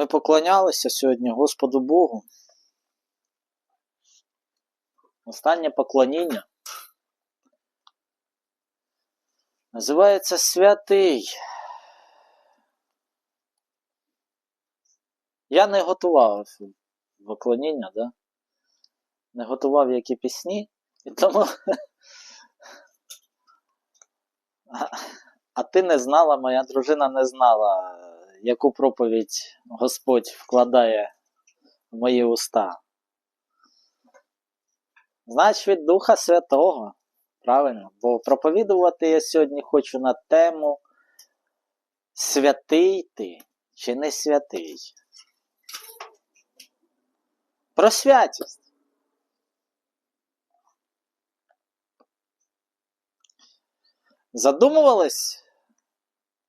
Ми поклонялися сьогодні Господу Богу. Останнє поклоніння називається святий. Я не готував поклоніння, да? не готував які пісні, і тому. А- ти не знала, моя дружина не знала, яку проповідь Господь вкладає в мої уста. Значить, від Духа Святого. Правильно? Бо проповідувати я сьогодні хочу на тему святий ти чи не святий. Про святість. Задумувались?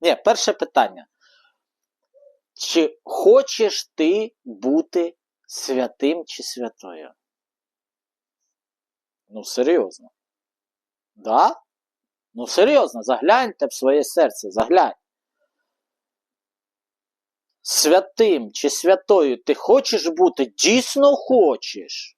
Ні, перше питання. Чи хочеш ти бути святим чи святою? Ну, серйозно. Да? Ну, серйозно, загляньте в своє серце, заглянь. Святим чи святою ти хочеш бути? Дійсно хочеш.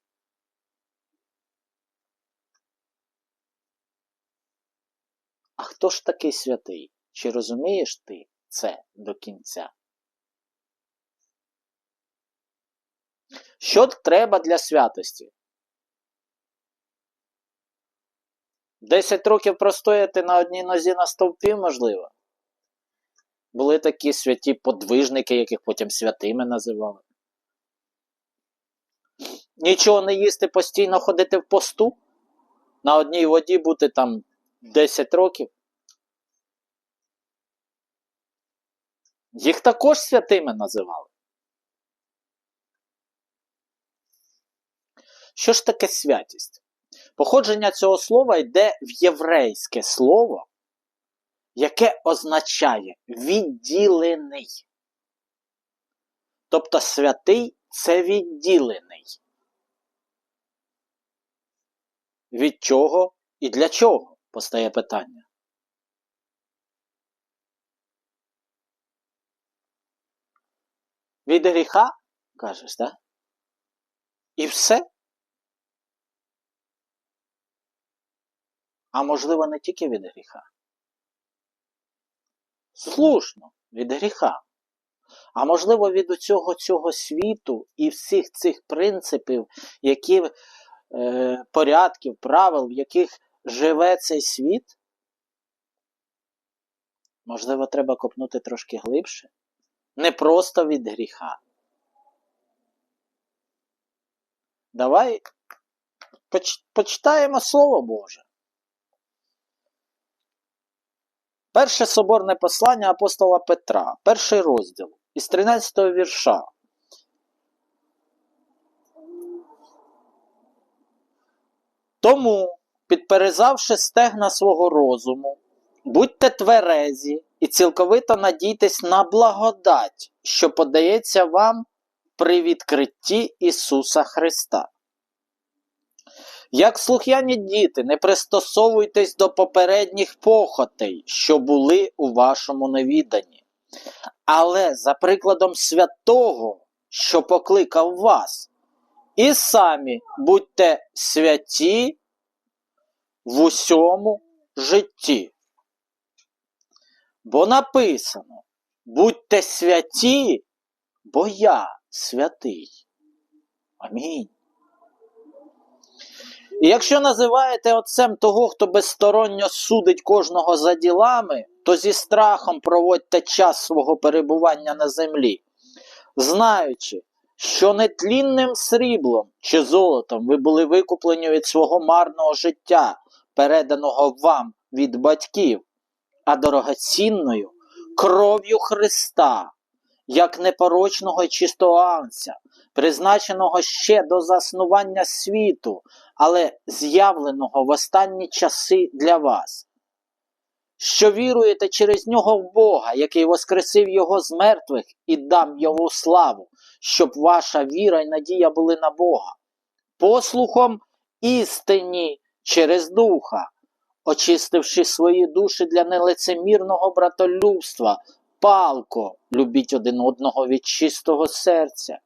А хто ж такий святий? Чи розумієш ти це до кінця? Що треба для святості? 10 років простояти на одній нозі на стовпі, можливо. Були такі святі подвижники, яких потім святими називали. Нічого не їсти, постійно ходити в посту, на одній воді бути там 10 років. Їх також святими називали. Що ж таке святість? Походження цього слова йде в єврейське слово, яке означає відділений. Тобто святий це відділений. Від чого і для чого постає питання. Від гріха, кажеш, так? І все? А можливо, не тільки від гріха. Слушно, від гріха. А можливо, від цього цього світу і всіх цих принципів, які, е, порядків, правил, в яких живе цей світ. Можливо, треба копнути трошки глибше. Не просто від гріха. Давай поч- почитаємо Слово Боже. Перше соборне послання апостола Петра, перший розділ, із 13 вірша. Тому, підперезавши стегна свого розуму, будьте тверезі і цілковито надійтесь на благодать, що подається вам при відкритті Ісуса Христа. Як слух'яні діти, не пристосовуйтесь до попередніх похотей, що були у вашому невіданні, але за прикладом святого, що покликав вас, і самі будьте святі в усьому житті. Бо написано: будьте святі, бо я святий. Амінь. І якщо називаєте отцем того, хто безсторонньо судить кожного за ділами, то зі страхом проводьте час свого перебування на землі, знаючи, що нетлінним сріблом чи золотом ви були викуплені від свого марного життя, переданого вам від батьків, а дорогоцінною кров'ю Христа, як непорочного й чистого анця, призначеного ще до заснування світу, але з'явленого в останні часи для вас, що віруєте через нього в Бога, який воскресив Його з мертвих і дам Йому славу, щоб ваша віра і надія були на Бога, послухом істині через Духа, очистивши свої душі для нелицемірного братолюбства. Палко любіть один одного від чистого серця,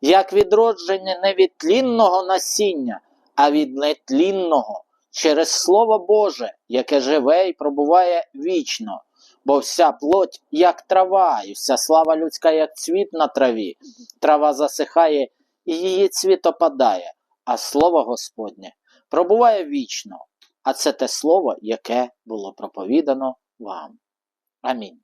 як відродження не від тлінного насіння, а від нетлінного через Слово Боже, яке живе і пробуває вічно. Бо вся плоть, як трава, і вся слава людська, як цвіт на траві. Трава засихає, і її цвіт опадає, а слово Господнє пробуває вічно. А це те слово, яке було проповідано вам. Амінь.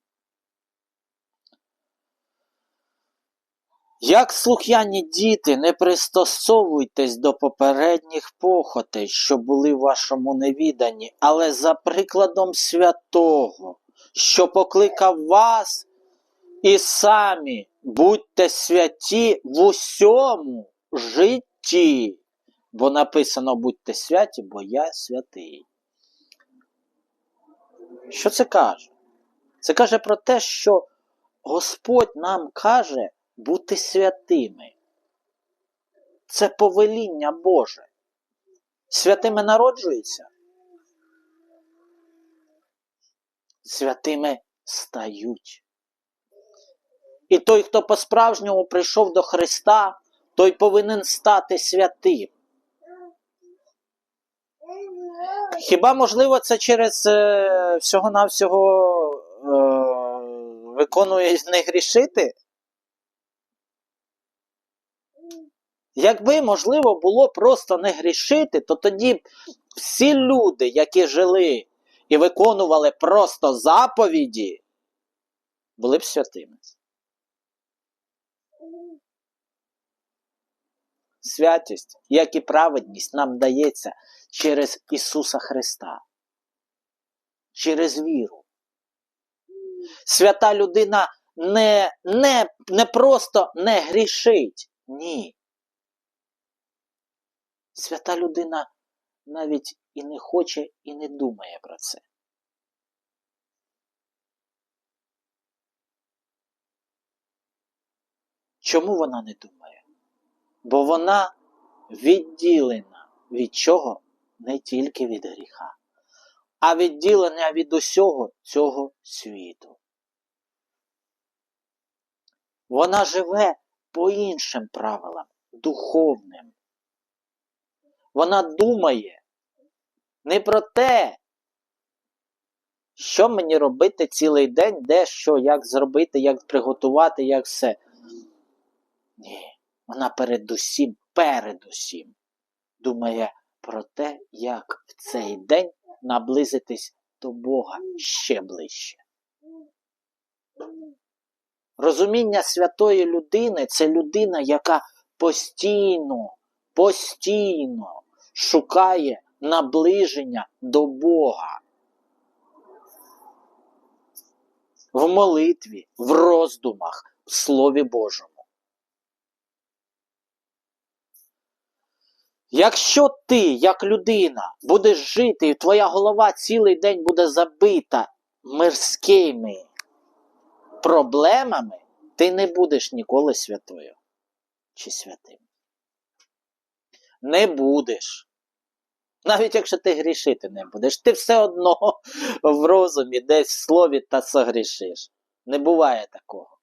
Як слух'яні діти, не пристосовуйтесь до попередніх похотей, що були в вашому невіданні, але за прикладом святого, що покликав вас, і самі будьте святі в усьому житті. Бо написано будьте святі, бо я святий. Що це каже? Це каже про те, що Господь нам каже бути святими. Це повеління Боже. Святими народжуються. Святими стають. І той, хто по-справжньому прийшов до Христа, той повинен стати святим. Хіба можливо це через е, всього-навсього е, виконує не грішити? Якби можливо було просто не грішити, то тоді б всі люди, які жили і виконували просто заповіді, були б святими. Святість, як і праведність, нам дається через Ісуса Христа, через віру. Свята людина не, не, не просто не грішить, ні. Свята людина навіть і не хоче, і не думає про це. Чому вона не думає? Бо вона відділена від чого? Не тільки від гріха, а відділена від усього цього світу. Вона живе по іншим правилам, духовним. Вона думає не про те, що мені робити цілий день, де що, як зробити, як приготувати, як все. Ні, вона передусім, передусім думає про те, як в цей день наблизитись до Бога ще ближче. Розуміння святої людини це людина, яка постійно, постійно шукає наближення до Бога. В молитві, в роздумах, в Слові Божому. Якщо ти, як людина, будеш жити, і твоя голова цілий день буде забита мирськими проблемами, ти не будеш ніколи святою чи святим. Не будеш. Навіть якщо ти грішити не будеш, ти все одно в розумі десь в слові та согрішиш. Не буває такого.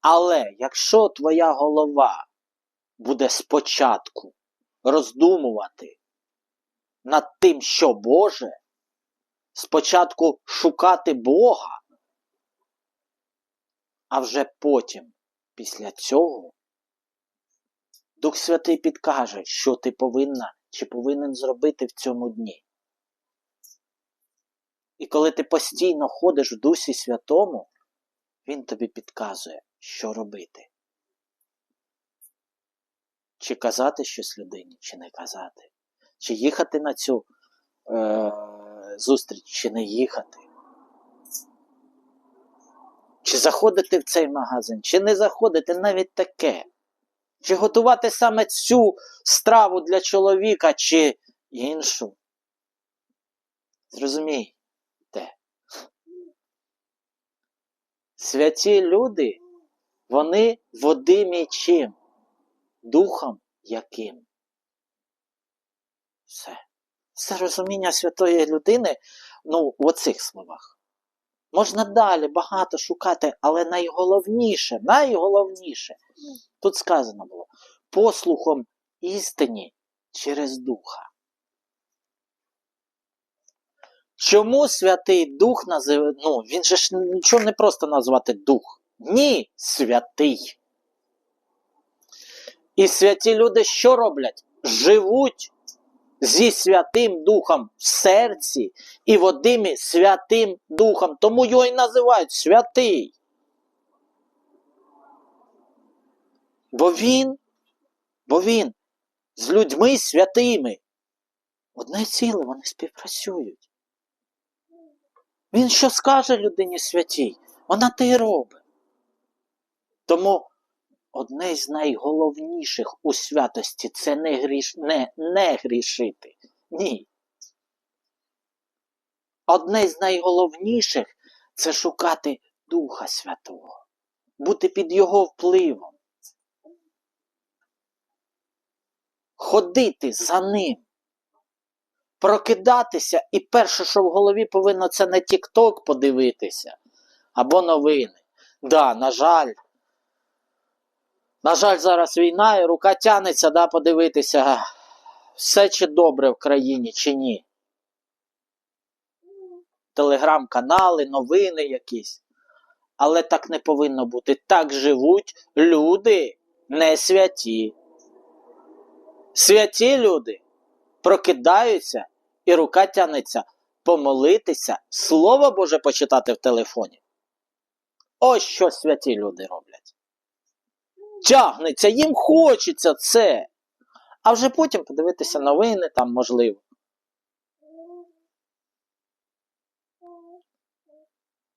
Але якщо твоя голова буде спочатку роздумувати над тим, що Боже, спочатку шукати Бога, а вже потім, після цього, Дух Святий підкаже, що ти повинна чи повинен зробити в цьому дні. І коли ти постійно ходиш в Дусі Святому, Він тобі підказує, що робити. Чи казати щось людині, чи не казати, чи їхати на цю е, зустріч, чи не їхати. Чи заходити в цей магазин, чи не заходити навіть таке. Чи готувати саме цю страву для чоловіка, чи іншу. Зрозумійте. Святі люди, вони водимі чим? Духом яким? Все. Це розуміння святої людини, ну, в оцих словах. Можна далі багато шукати, але найголовніше, найголовніше, тут сказано було, послухом істині через Духа. Чому Святий Дух називає, ну, він же ж нічого не просто назвати Дух. Ні, святий. І святі люди що роблять? Живуть зі Святим Духом в серці і водимі Святим Духом. Тому його і називають святий. Бо він, бо він з людьми святими. Одне ціле вони співпрацюють. Він що скаже людині святій, вона те й робить. Тому одне з найголовніших у святості це не, гріш... не, не грішити. Ні. Одне з найголовніших це шукати Духа Святого, бути під Його впливом, ходити за ним, прокидатися, і перше, що в голові повинно, це не Тік-Ток подивитися або новини. Да, на жаль. На жаль, зараз війна і рука тянеться, да, подивитися, все чи добре в країні, чи ні. Телеграм-канали, новини якісь. Але так не повинно бути. Так живуть люди не святі. Святі люди прокидаються і рука тянеться помолитися, Слово Боже почитати в телефоні. Ось що святі люди роблять. Тягнеться, їм хочеться це. А вже потім подивитися новини там можливо.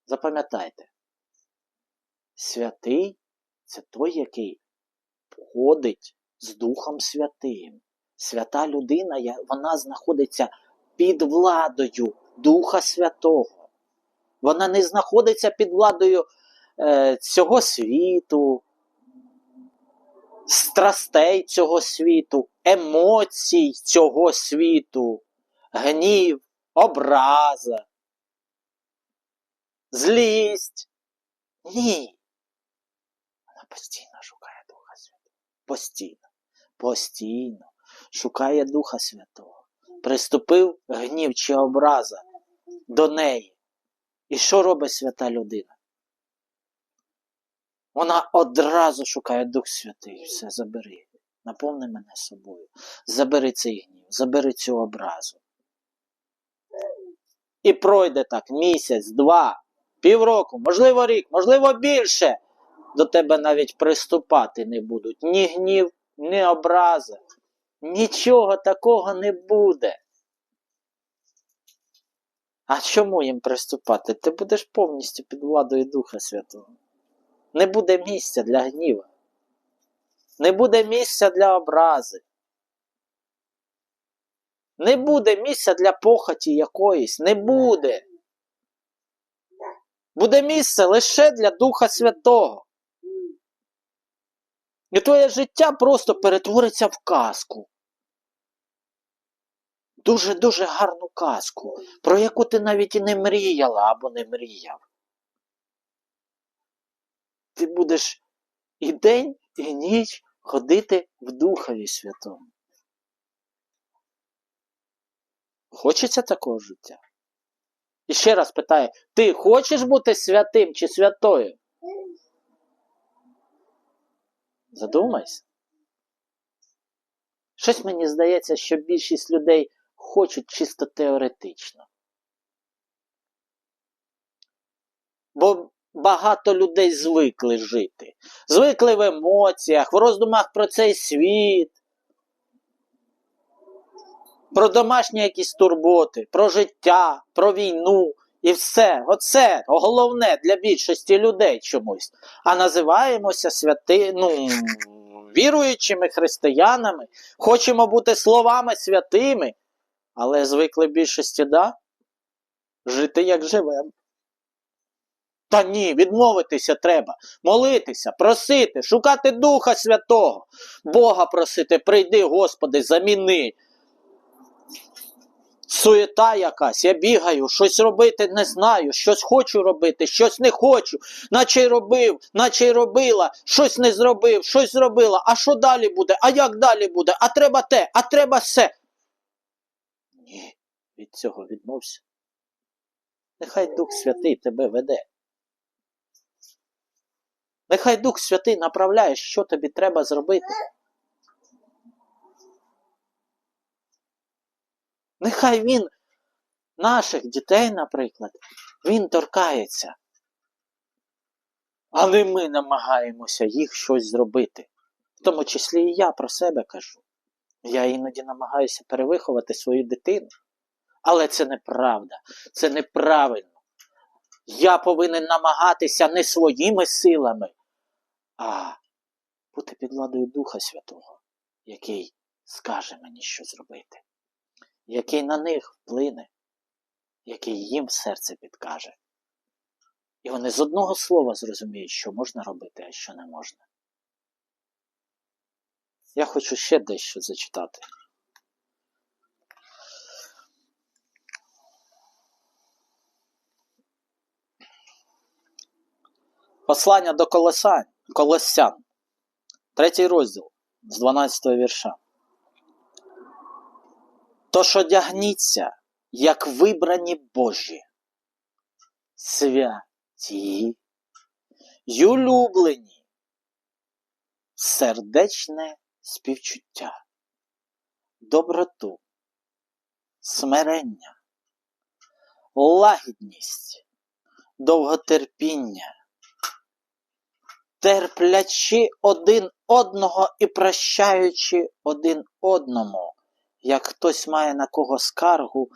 Запам'ятайте, святий це той, який ходить з Духом Святим. Свята людина, вона знаходиться під владою Духа Святого. Вона не знаходиться під владою е, цього світу, страстей цього світу, емоцій цього світу, гнів, образа, злість. Ні. Вона постійно шукає Духа Святого. Постійно. Постійно шукає Духа Святого. Приступив гнів чи образа до неї. І що робить свята людина? Вона одразу шукає Дух Святий. Все, забери. Наповни мене собою. Забери цей гнів, забери цю образу. І пройде так місяць, два, півроку, можливо, рік, можливо, більше. До тебе навіть приступати не будуть. Ні гнів, ні образа. Нічого такого не буде. А чому їм приступати? Ти будеш повністю під владою Духа Святого. Не буде місця для гніва. Не буде місця для образи. Не буде місця для похоті якоїсь. Не буде. Буде місце лише для Духа Святого. І твоє життя просто перетвориться в казку. Дуже-дуже гарну казку, про яку ти навіть і не мріяла або не мріяв. Ти будеш і день, і ніч ходити в Духові Святому. Хочеться такого життя? І ще раз питаю: ти хочеш бути святим чи святою? Задумайся. Щось мені здається, що більшість людей хочуть чисто теоретично. Бо багато людей звикли жити. Звикли в емоціях, в роздумах про цей світ, про домашні якісь турботи, про життя, про війну і все. Оце головне для більшості людей чомусь. А називаємося святи, ну, віруючими християнами, хочемо бути словами святими, але звикли більшості, да? Жити як живемо. Та ні, відмовитися треба, молитися, просити, шукати Духа Святого, Бога просити, прийди, Господи, заміни. Суєта якась, я бігаю, щось робити не знаю, щось хочу робити, щось не хочу, наче й робив, наче й робила, щось не зробив, щось зробила. А що далі буде? А як далі буде? А треба те, а треба все. Ні, від цього відмовся. Нехай Дух Святий тебе веде. Нехай Дух Святий направляє, що тобі треба зробити. Нехай він наших дітей, наприклад, він торкається. Але ми намагаємося їх щось зробити. В тому числі і я про себе кажу. Я іноді намагаюся перевиховати свою дитину. Але це неправда, це неправильно. Я повинен намагатися не своїми силами, а бути під владою Духа Святого, який скаже мені, що зробити, який на них вплине, який їм серце підкаже. І вони з одного слова зрозуміють, що можна робити, а що не можна. Я хочу ще дещо зачитати. Послання до Колосань, Колосян, третій розділ з 12 вірша. Тож одягніться, як вибрані Божі, святі й улюблені, сердечне співчуття, доброту, смирення, лагідність, довготерпіння терплячи один одного і прощаючи один одному, як хтось має на кого скаргу,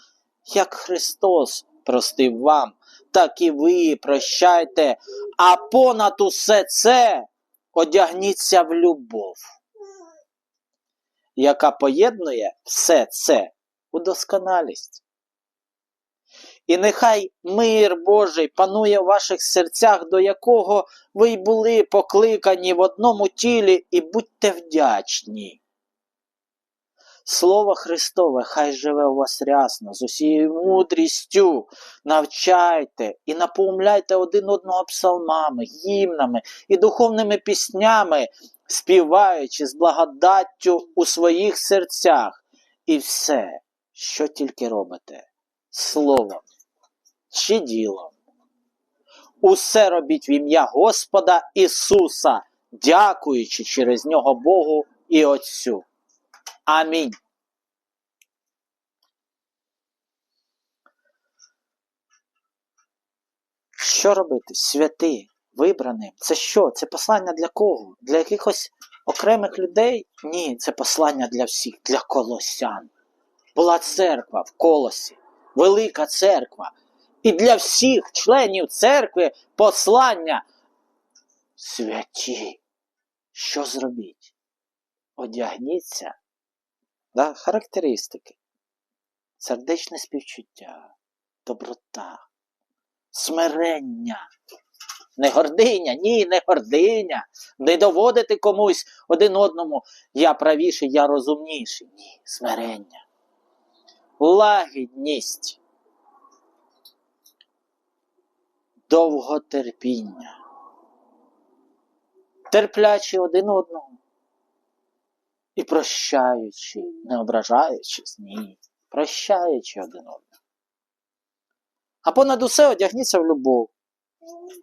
як Христос простив вам, так і ви прощайте, а понад усе це одягніться в любов, яка поєднує все це у досконалість. І нехай мир Божий панує в ваших серцях, до якого ви й були покликані в одному тілі, і будьте вдячні. Слово Христове, хай живе у вас рясно, з усією мудрістю. Навчайте і напомляйте один одного псалмами, гімнами і духовними піснями, співаючи з благодаттю у своїх серцях. І все, що тільки робите, словом чи ділом. Усе робіть в ім'я Господа Ісуса, дякуючи через нього Богу і Отцю. Амінь. Що робити? Святи, вибраним. Це що? Це послання для кого? Для якихось окремих людей? Ні, це послання для всіх, для колосян. Була церква в колосі, велика церква. І для всіх членів церкви послання. Святі, що зробіть? Одягніться. Да? Характеристики. Сердечне співчуття, доброта, смирення. Не гординя, ні, не гординя. Не доводити комусь один одному я правіший, я розумніший. Ні, смирення. Лагідність. довготерпіння, терплячи один одного і прощаючи, не ображаючись, ні, прощаючи один одного. А понад усе одягніться в любов.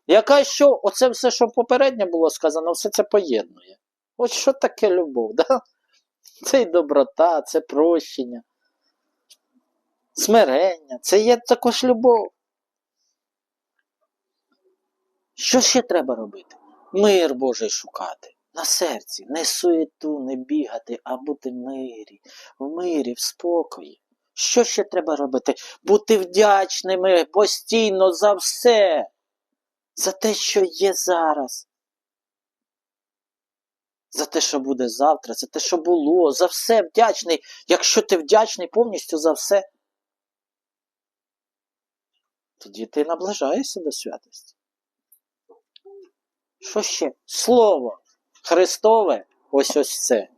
Яка що, оце все, що попередньо було сказано, все це поєднує. От що таке любов? да? Це й доброта, це прощення, смирення, це є також любов. Що ще треба робити? Мир Божий шукати. На серці, не суету, не бігати, а бути в мирі, в мирі, в спокої. Що ще треба робити? Бути вдячними постійно за все, за те, що є зараз. За те, що буде завтра, за те, що було, за все вдячний. Якщо ти вдячний повністю за все, тоді ти наближаєшся до святості. Що ще? Слово Христове, ось ось це,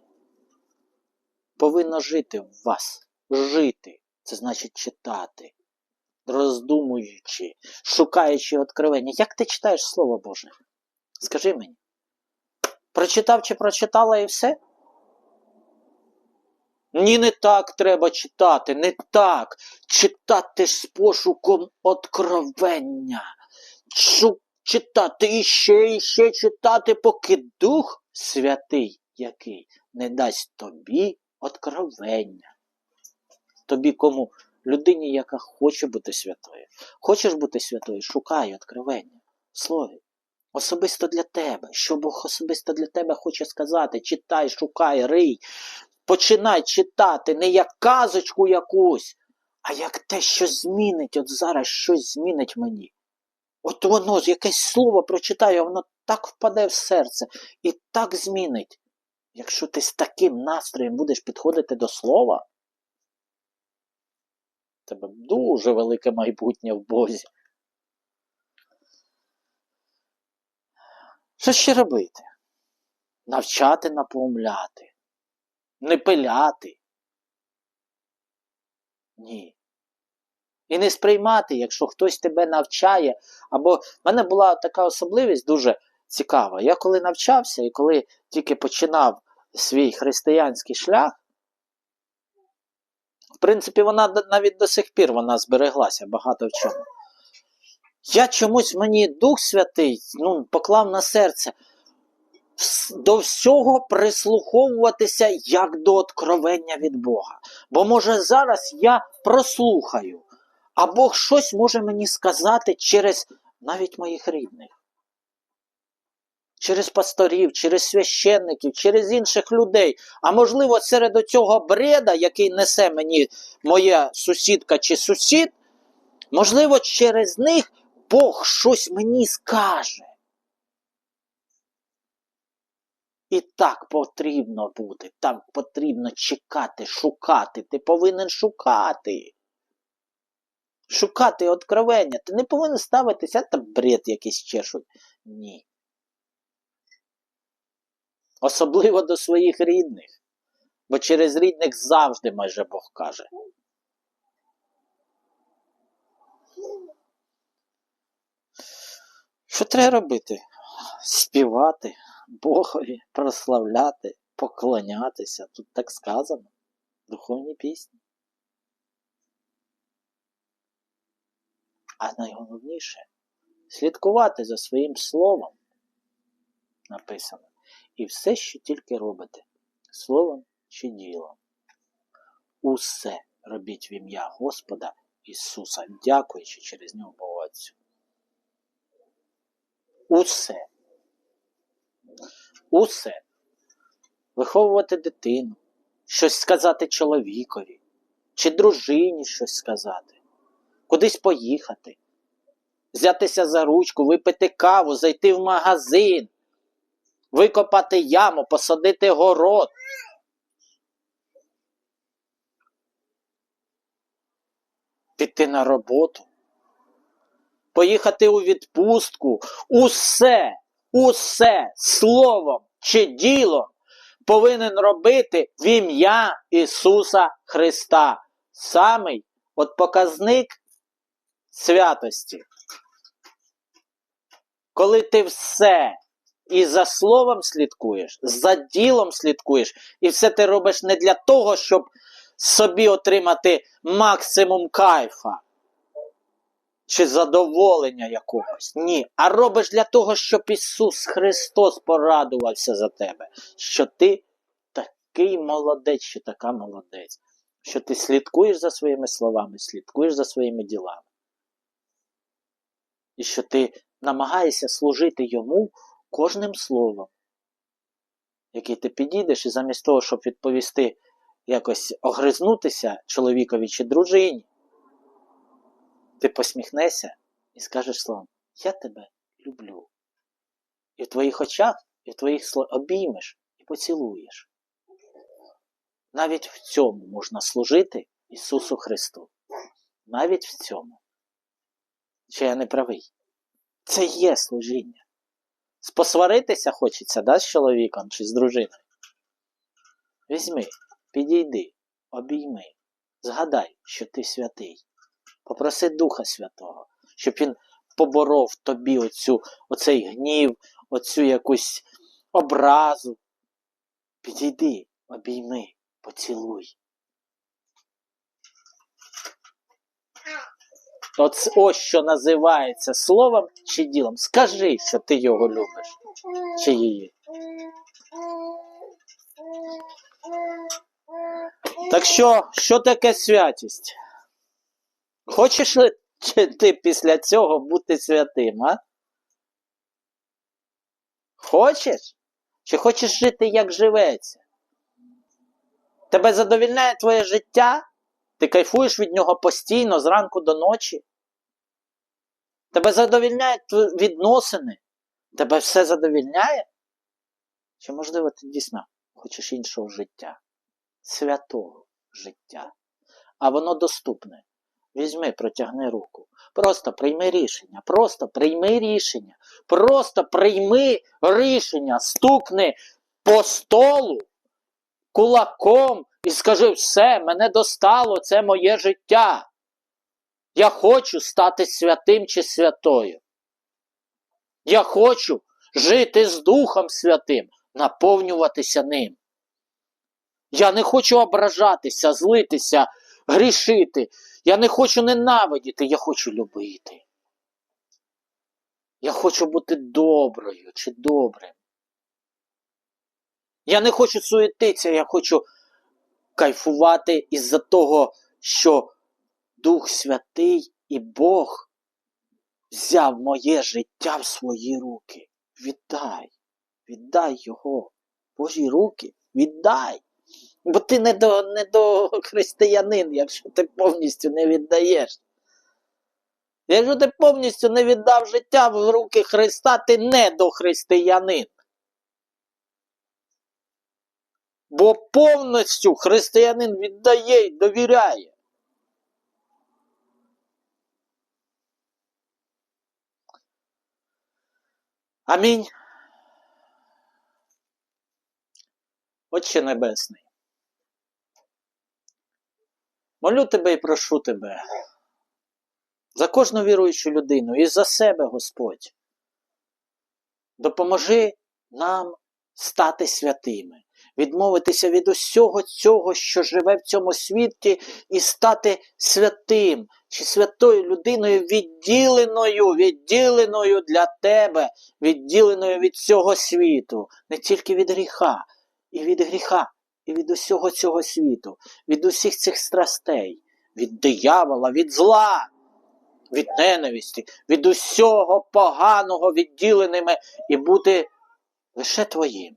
повинно жити в вас. Жити. Це значить читати, роздумуючи, шукаючи откровення. Як ти читаєш Слово Боже? Скажи мені. Прочитав чи прочитала і все? Ні, не так треба читати, не так. Читати з пошуком откровення. Шу- читати і ще, і ще читати, поки Дух Святий, який не дасть тобі откровення. Тобі кому? Людині, яка хоче бути святою. Хочеш бути святою, шукай откровення в слові. Особисто для тебе. Що Бог особисто для тебе хоче сказати? Читай, шукай, рий. Починай читати не як казочку якусь, а як те, що змінить. От зараз щось змінить мені. От воно, якесь слово прочитаю, воно так впаде в серце і так змінить. Якщо ти з таким настроєм будеш підходити до слова, тебе дуже велике майбутнє в Бозі. Що ще робити? Навчати, напомляти, не пиляти. Ні. І не сприймати, якщо хтось тебе навчає. Або в мене була така особливість дуже цікава. Я коли навчався і коли тільки починав свій християнський шлях, в принципі, вона навіть до сих пір вона збереглася багато в чому. Я чомусь мені Дух Святий ну, поклав на серце до всього прислуховуватися як до откровення від Бога. Бо може зараз я прослухаю, а Бог щось може мені сказати через навіть моїх рідних. Через пасторів, через священників, через інших людей. А можливо, серед цього бреда, який несе мені моя сусідка чи сусід, можливо, через них Бог щось мені скаже. І так потрібно бути, так потрібно чекати, шукати. Ти повинен шукати. Шукати откровення. Ти не повинен ставитися, та бред якийсь чешуть. Ні. Особливо до своїх рідних. Бо через рідних завжди майже Бог каже. Що треба робити? Співати Богові, прославляти, поклонятися. Тут так сказано. Духовні пісні. А найголовніше слідкувати за своїм словом написано. І все, що тільки робите, словом чи ділом. Усе робіть в ім'я Господа Ісуса, дякуючи через нього Богу Отцю. Усе. Усе. Виховувати дитину, щось сказати чоловікові, чи дружині щось сказати, кудись поїхати, взятися за ручку, випити каву, зайти в магазин, викопати яму, посадити город. Піти на роботу, поїхати у відпустку, усе, усе словом чи ділом повинен робити в ім'я Ісуса Христа. Самий от показник святості. Коли ти все і за словом слідкуєш, за ділом слідкуєш, і все ти робиш не для того, щоб собі отримати максимум кайфа чи задоволення якогось. Ні. А робиш для того, щоб Ісус Христос порадувався за тебе, що ти такий молодець, що така молодець, що ти слідкуєш за своїми словами, слідкуєш за своїми ділами. І що ти намагаєшся служити йому кожним словом, який ти підійдеш, і замість того, щоб відповісти якось огризнутися чоловікові чи дружині, ти посміхнешся і скажеш словом, я тебе люблю. І в твоїх очах, і в твоїх словах обіймеш і поцілуєш. Навіть в цьому можна служити Ісусу Христу. Навіть в цьому. Чи я не правий? Це є служіння. Посваритися хочеться, да, з чоловіком чи з дружиною? Візьми, підійди, обійми, Згадай, що ти святий. Попроси Духа Святого, щоб він поборов тобі оцю, оцей гнів, оцю якусь образу. Підійди, обійми, поцілуй. Оце, ось що називається словом чи ділом. Скажи, що ти його любиш, чи її. Так що, що таке святість? Хочеш ли ти після цього бути святим, а? Хочеш? Чи хочеш жити, як живеться? Тебе задовільняє твоє життя? Ти кайфуєш від нього постійно, зранку до ночі? Тебе задовільняють відносини? Тебе все задовільняє? Чи, можливо, ти дійсно хочеш іншого життя? Святого життя. А воно доступне. Візьми, протягни руку. Просто прийми рішення. Просто прийми рішення. Просто прийми рішення. Стукни по столу кулаком і скажи: все, мене достало, це моє життя. Я хочу стати святим чи святою. Я хочу жити з Духом Святим, наповнюватися ним. Я не хочу ображатися, злитися, грішити. Я не хочу ненавидіти, я хочу любити. Я хочу бути доброю чи добрим. Я не хочу суетитися, я хочу кайфувати із-за того, що Дух Святий і Бог взяв моє життя в свої руки. Віддай, віддай його. Божі руки, віддай. Бо ти не до, не до християнин, якщо ти повністю не віддаєш. Якщо ти повністю не віддав життя в руки Христа, ти не до християнин. Бо повністю християнин віддає і довіряє. Амінь. Отче Небесний. Молю тебе і прошу тебе за кожну віруючу людину і за себе, Господь. Допоможи нам стати святими, відмовитися від усього цього, що живе в цьому світі, і стати святим чи святою людиною, відділеною, відділеною для тебе, відділеною від цього світу, не тільки від гріха, і від гріха, і від усього цього світу, від усіх цих страстей, від диявола, від зла, від ненависті, від усього поганого відділеними і бути лише твоїм.